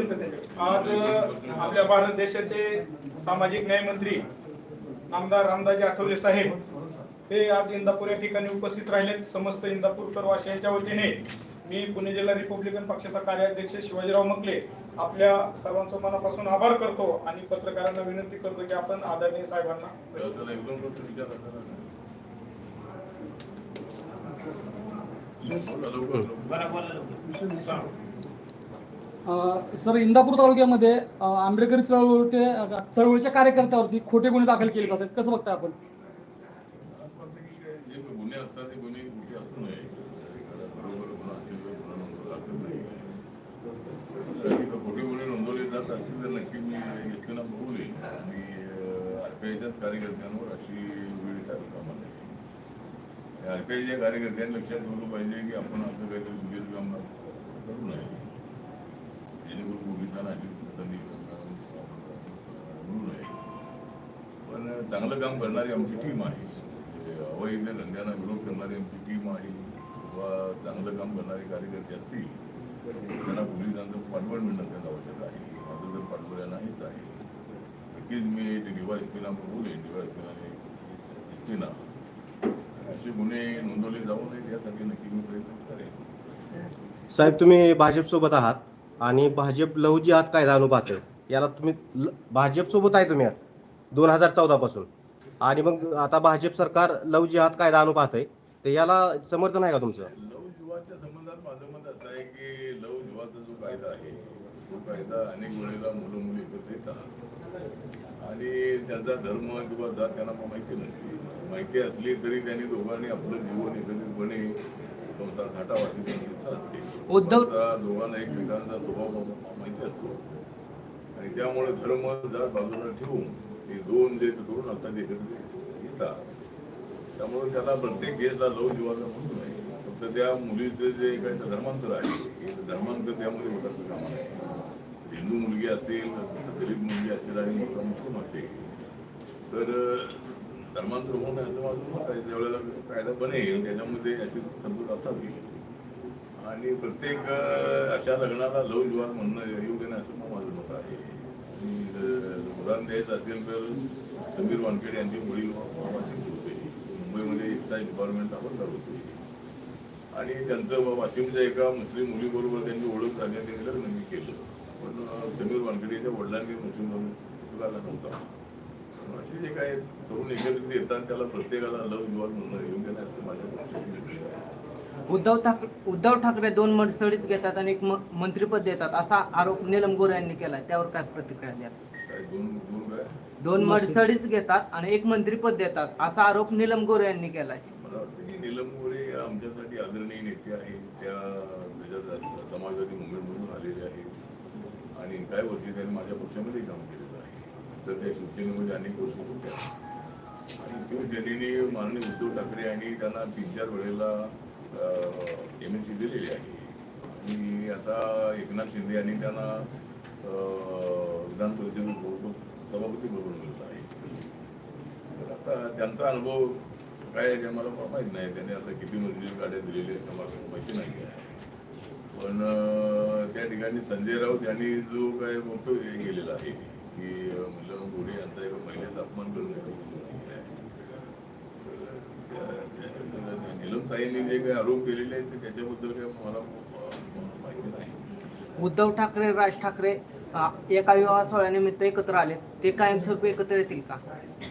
आज आपल्या भारत देशाचे सामाजिक न्याय मंत्री आमदार रामदाजी आठवले साहेब हे आज इंदापूर या ठिकाणी उपस्थित राहिलेत. समस्त इंदापूरकर वासियांच्या वतीने मी पुणे जिल्हा रिपब्लिकन पक्षाचा कार्याध्यक्ष शिवाजीराव मकले आपल्या सर्वांचं मनापासून आभार करतो आणि पत्रकारांना विनंती करतो की आपण आदरणीय साहेबांना सर इंदापूर तालुक्यामध्ये आंबेडकरी चळवळ ते चळवळीच्या कार्यकर्त्यावरती खोटे गुन्हे दाखल केले जातात. कसं बघताय आपण? जे गुन्हे असतात ते गुन्हे कुठे असू नये बरोबर गुन्हा असेल तर गुन्हा नोंदवला नाही खोटे गुन्हे नोंदवले जात असतील तर नक्की मी एसपीना बघू नये आणि आरपीआयच्याच कार्यकर्त्यांवर अशी वेळ येता कामा आरपीआयच्या कार्यकर्त्यांनी लक्षात ठेवलं पाहिजे की आपण असं काहीतरी चुकीचं काम करू नये. जेणेकरून पोलिसांना अशी संधी मिळू नये पण चांगलं काम करणारी आमची टीम आहे म्हणजे अवैध धंद्यांना विरोध करणारी आमची टीम आहे किंवा चांगलं काम करणारे कार्यकर्ते असतील त्यांना पोलिसांचं पाठबळ मिळणं त्यांना आवश्यक आहे माझं तर पाठबळ नाहीच आहे नक्कीच मी ते डिवाय एस पीला बोलेन डिवाय एस पीला एस पीना असे गुन्हे नोंदवले जाऊ नयेत यासाठी नक्की मी प्रयत्न करेन साहेब तुम्ही भाजपसोबत आहात? आणि भाजप लहू जिहाद कायदा अनुपात आहे याला तुम्ही ल- भाजपसोबत आहे तुम्ही दोन हजार चौदा पासून. आणि मग आता भाजप सरकार लव जिहाद कायदा अनुपात आहे तर याला समर्थन आहे का तुमचं? लव संबंधात माझं मत असं आहे की लव जो कायदा आहे तो कायदा अनेक वेळेला मुलं मुली एकत्र येतात. आणि त्यांचा धर्म किंवा जात त्यांना माहिती नसते. माहिती असली तरी त्यांनी दोघांनी आपलं जीवन एकत्रितपणे त्यांची इच्छा असते उद्धव- आता दोघांना एकमेकांचा स्वभाव माहिती असतो. आणि त्यामुळे धर्म जात बाजूला ठेवून ते दोन जे तरुण असतात ते एकत्रित येतात त्यामुळे त्याला प्रत्येक केसला लव जीवाचा म्हणून नाही फक्त त्या मुलीचं जे काही धर्मांतर आहे हे धर्मांतर त्यामध्ये होतात कामा नाही हिंदू मुलगी असेल दलित मुलगी असेल आणि मोठा मुस्लिम असेल तर धर्मांतर होऊ नये असं माझं मत आहे. ज्यावेळेला कायदा बनेल त्याच्यामध्ये अशी तरतूद असावी. आणि प्रत्येक अशा लग्नाला लव विवाह म्हणणं योग्य नाही असं मग माझं मत आहे. आणि जर उदाहरण द्यायचं असेल तर समीर वानखेडे यांचे वडील वाशिम होते मुंबईमध्ये एक्साईज डिपार्टमेंट आपण होते. आणि त्यांचं वाशिमच्या एका मुस्लिम मुलीबरोबर त्यांची ओळख झाली आणि त्यांनी लग्न मी केलं. पण समीर समीर वानखेडेच्या वडिलांनी मुस्लिम स्वीकारला नव्हता. असे जे काही तरुण एकत्रित येतात त्याला प्रत्येकाला लव म्हणणं योग्य नाही असं माझ्या आहे. उद्धव ठाकरे उद्धव ठाकरे दोन मर्सडीज घेतात आणि एक मंत्रिपद देतात असा आरोप नीलम गोरे यांनी केलाय. त्यावर काय प्रतिक्रिया द्या काय दोन काय? मर्सडीज घेतात आणि एक मंत्रिपद देतात असा आरोप नीलम गोरे यांनी केलाय. मला वाटतं की नीलम गोरे या आमच्यासाठी आदरणीय नेते आहेत. त्या समाजवादी मुवमेंटमधून आलेले आहेत. आणि काही वर्षी त्यांनी माझ्या पक्षामध्ये काम आहे तर त्या शिवसेनेमध्ये अनेक वर्ष होत्या. आणि शिवसेनेने माननीय उद्धव ठाकरे यांनी त्यांना तीन चार वेळेला एम एन सी दिलेली आहे. आणि आता एकनाथ शिंदे यांनी त्यांना अं, विधान परिषदेत सभापती दिलेलं आहे. तर आता त्यांचा अनुभव काय आहे ते मला माहीत नाही. त्याने आता किती मजली गाड्या दिलेल्या आहेत समाजाला माहिती नाही आहे. पण त्या ठिकाणी संजय राऊत यांनी जो काय वक्तव्य केलेला आहे. की मुलं गोरे यांचा एका महिलेचा अपमान नाही आहे. निलमताईंनी जे काही आरोप केलेले आहेत ते त्याच्याबद्दल काही मला माहिती नाही. उद्धव ठाकरे राज ठाकरे एका विवाह सोहळ्यानिमित्त एकत्र आले. ते कायमस्वरूपी एकत्र येतील का?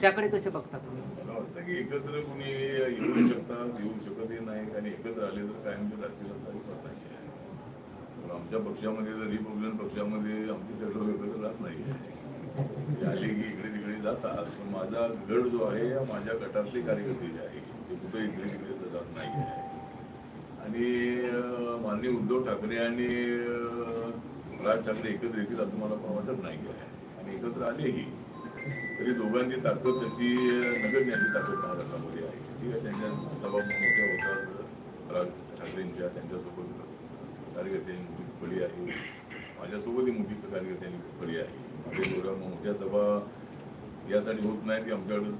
त्याकडे कसे बघता तुम्ही? मला वाटतं की एकत्र कोणी येऊ शकतात येऊ शकतही नाहीत आणि एकत्र आले तर कायमचे राहतील असा नाही आमच्या पक्षामध्ये जर रिपब्लिकन पक्षामध्ये आमचे सगळे एकत्र राहत नाही आले की इकडे तिकडे जातात पण माझा गड जो आहे हा माझ्या गटातले कार्यकर्ते जे आहे. ते कुठे इकडे तिकडे जात नाही. आहे आणि माननीय उद्धव ठाकरे आणि राज ठाकरे एकत्र येतील असं मला पण वाटत नाही आहे. आणि एकत्र आलेही तरी दोघांची ताकद तशी नगरण्याची ताकद महाराष्ट्रामध्ये आहे. ठीक आहे त्यांच्या सभा मोठ्या होतात राज ठाकरेंच्या त्यांच्यासोबत कार्यकर्त्यांची मोठी फळी आहे. माझ्यासोबतही मोठी कार्यकर्त्यांनी फळी आहे. म्हणजे एवढ्या मोठ्या सभा यासाठी होत नाही की आमच्याकडे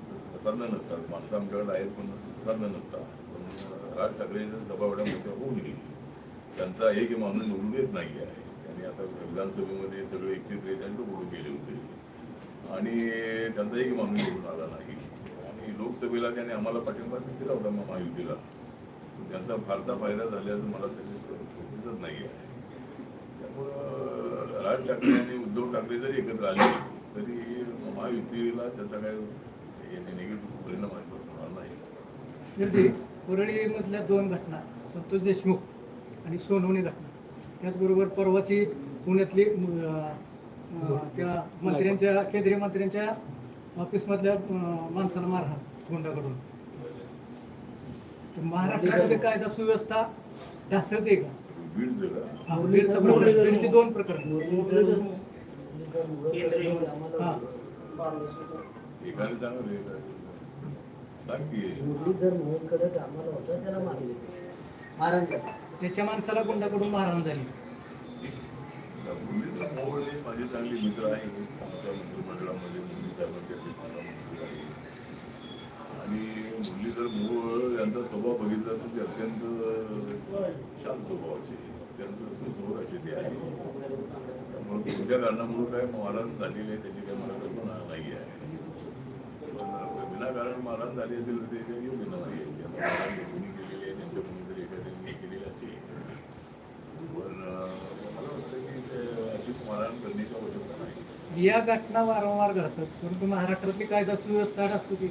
साधनं नसतात. माणसं आमच्याकडे आहेत पण साधनं नसतात. पण राज ठाकरेंच्या सभा एवढ्या मोठ्या होऊनही त्यांचा एक माणूस निवडून येत नाही आहे. आणि आता विधानसभेमध्ये सगळे एकशे त्रेचाळीस निवडून गेले होते. आणि त्यांचा एक माणूस निवडून आला नाही. आणि लोकसभेला त्याने आम्हाला पाठिंबा दिला होता मग महायुतीला. त्यांचा फारसा फायदा झाल्याचं मला त्याची दिसत नाही आहे. त्यामुळं राज ठाकरे आणि उद्धव ठाकरे जरी एकत्र आले तरी महायुतीला त्याचा काय निगेटिव्ह परिणाम अजिबात होणार नाही. शिर्डी परळीमधल्या दोन घटना संतोष देशमुख आणि सोनवणी घटना. त्याचबरोबर परवाची पुण्यातली त्या मंत्र्यांच्या केंद्रीय मंत्र्यांच्या ऑफिसमधल्या माणसाला मारहाण गुंडाकडून. महाराष्ट्रामध्ये कायदा सुव्यवस्था ढासळते का? बीड जगा बीडचं प्रकरण बीडची दोन प्रकरण. हा एकाने चांगलं एक आहे. सांग की मुरलीधर मोहोळकडे आम्हाला होता त्याला मारले मारण त्याच्या माणसाला गुंडाकडून मारहाण झाली. मुरलीधर मोहोळ हे माझे चांगले मित्र आहे. आमच्या मंत्रिमंडळामध्ये मुरली साहेबांच्या देशाला मंत्री आहे आणि मुरलीधर मूळ यांचा स्वभाव बघितला तर ते अत्यंत शांत स्वभावाचे अत्यंत सुसोर असे ते आहे. त्यामुळे कोणत्या कारणामुळे काय मारण झालेली आहे त्याची काही मला कल्पना नाही आहे पण विनाकारण मारण झाली असेल तर ते योग्य नाही आहे. त्यांना कोणी केलेली आहे त्यांच्या कोणीतरी एखाद्याने केलेली असेल. पण मला वाटतं की अशी मारण करण्याची आवश्यकता नाही. या घटना वारंवार घडतात. परंतु महाराष्ट्रातली कायदा सुव्यवस्था ढासळते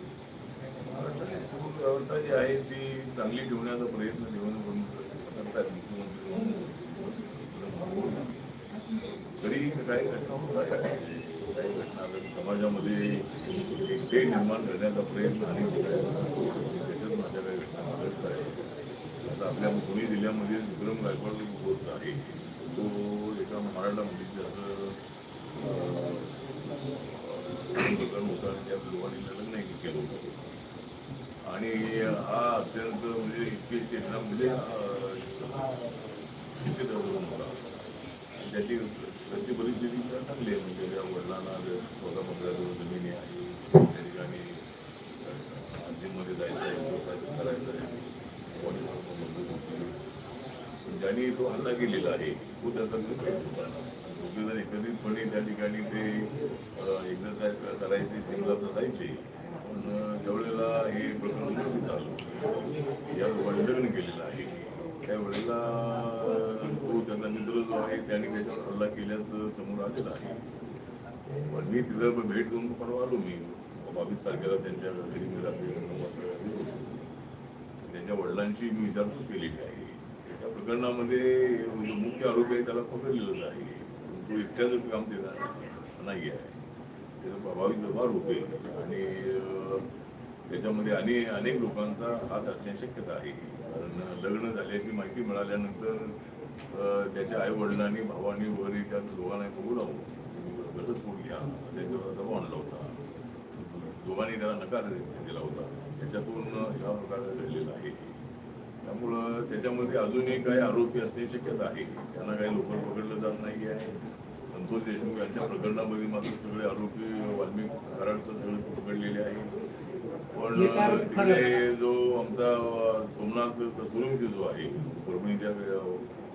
व्यवस्था जी आहे ती चांगली ठेवण्याचा प्रयत्न देवेंद्र करतात मुख्यमंत्री तरी काही घटना होत आहे काही घटना समाजामध्ये ते निर्माण करण्याचा प्रयत्न आणि त्याच्यात माझ्या काही घटना घडत आहे आता आपल्या पुणे जिल्ह्यामध्ये विक्रम गायकवाड बोलत आहे तो एका मराठा मुलीचं प्रकरण होतं आणि त्या लोकांनी लग्न केलं होतं. आणि हा अत्यंत म्हणजे इतके शेतना म्हणजे अं, शिक्षित तरुण होता त्याची घरची परिस्थिती चांगली आहे. म्हणजे त्या वडिलांना जर स्वतः पंधरा दिवस जमिनी आहे त्या ठिकाणी जिममध्ये जायचं आहे करायचं आहे बॉडी मजबूत होती पण ज्यांनी तो हल्ला केलेला आहे तो त्याचा निर्णय होता दोघे जण एकत्रितपणे त्या ठिकाणी ते एक्झरसाईज करायचे जिमला तर जायचे. केला आहे. पण मी तिथं भेट देऊन परवा आलो मी. बावीस तारखेला त्यांच्या घरी मी रात्री नऊ वाजता त्यांच्या वडिलांशी मी विचारपूस केलेली आहे. त्या प्रकरणामध्ये जो मुख्य आरोपी आहे त्याला पकडलेलं आहे तो एकट्याच काम देणार नाही आहे. त्याचा प्रभावित व्यवहार होते आणि त्याच्यामध्ये अनेक अनेक लोकांचा हात असण्याची शक्यता आहे. कारण लग्न झाल्याची माहिती मिळाल्यानंतर त्याच्या आई वडिलांनी भावानी वगैरे त्या दोघांना बोलावून घटस्फोट घ्या. त्याच्यावर दबाव आणला होता. दोघांनी त्याला नकार दिला होता. त्याच्यातून हा प्रकार घडलेला आहे. त्यामुळं त्याच्यामध्ये अजूनही काही आरोपी असण्याची शक्यता आहे. त्यांना काही लवकर पकडलं जात नाही आहे. संतोष देशमुख यांच्या प्रकरणामध्ये मात्र सगळे आरोपी वाल्मिक कराडचं सगळे पकडलेले आहे. पण. तिकडे जो आमचा सोमनाथ जो आहे परभणीच्या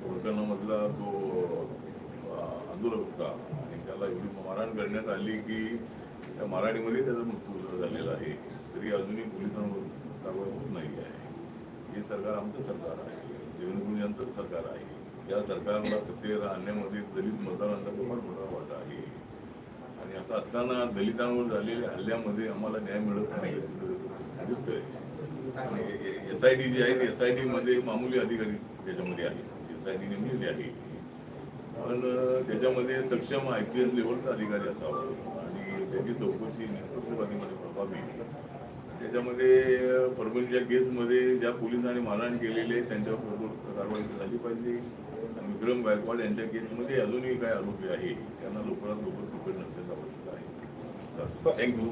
अं, तो अं, आंदोलक होता. आणि त्याला एवढी मारहाण करण्यात आली की त्या मारहाणीमध्ये त्याचा मृत्यू झालेला आहे. तरी अजूनही पोलिसांवर कारवाई होत नाही आहे. हे सरकार आमचं सरकार आहे. देवेंद्र यांचं सरकार आहे. या सरकारला सत्तेवर आणण्यामध्ये दलित मतदारांचा फार मोठा वाटा आहे. आणि असं असताना दलितांवर झालेल्या हल्ल्यामध्ये आम्हाला न्याय मिळत नाही आणि एस आय टी जी आहे एस आय टीमध्ये मामूली अधिकारी त्याच्यामध्ये आहेत. टी नेमलेले आहे पण त्याच्यामध्ये सक्षम आय पी एस लेवलचा अधिकारी असावा आणि त्याची चौकशी निष्पक्षपातीमध्ये व्हावी त्याच्यामध्ये परभणीच्या केसमध्ये ज्या पोलिसांनी मारहाण केलेले त्यांच्यावर कठोर कारवाई झाली पाहिजे आणि विक्रम गायकवाड यांच्या केसमध्ये अजूनही काय आरोपी आहे त्यांना लवकरात लवकर पकडणं अत्यंत आवश्यक आहे थँक्यू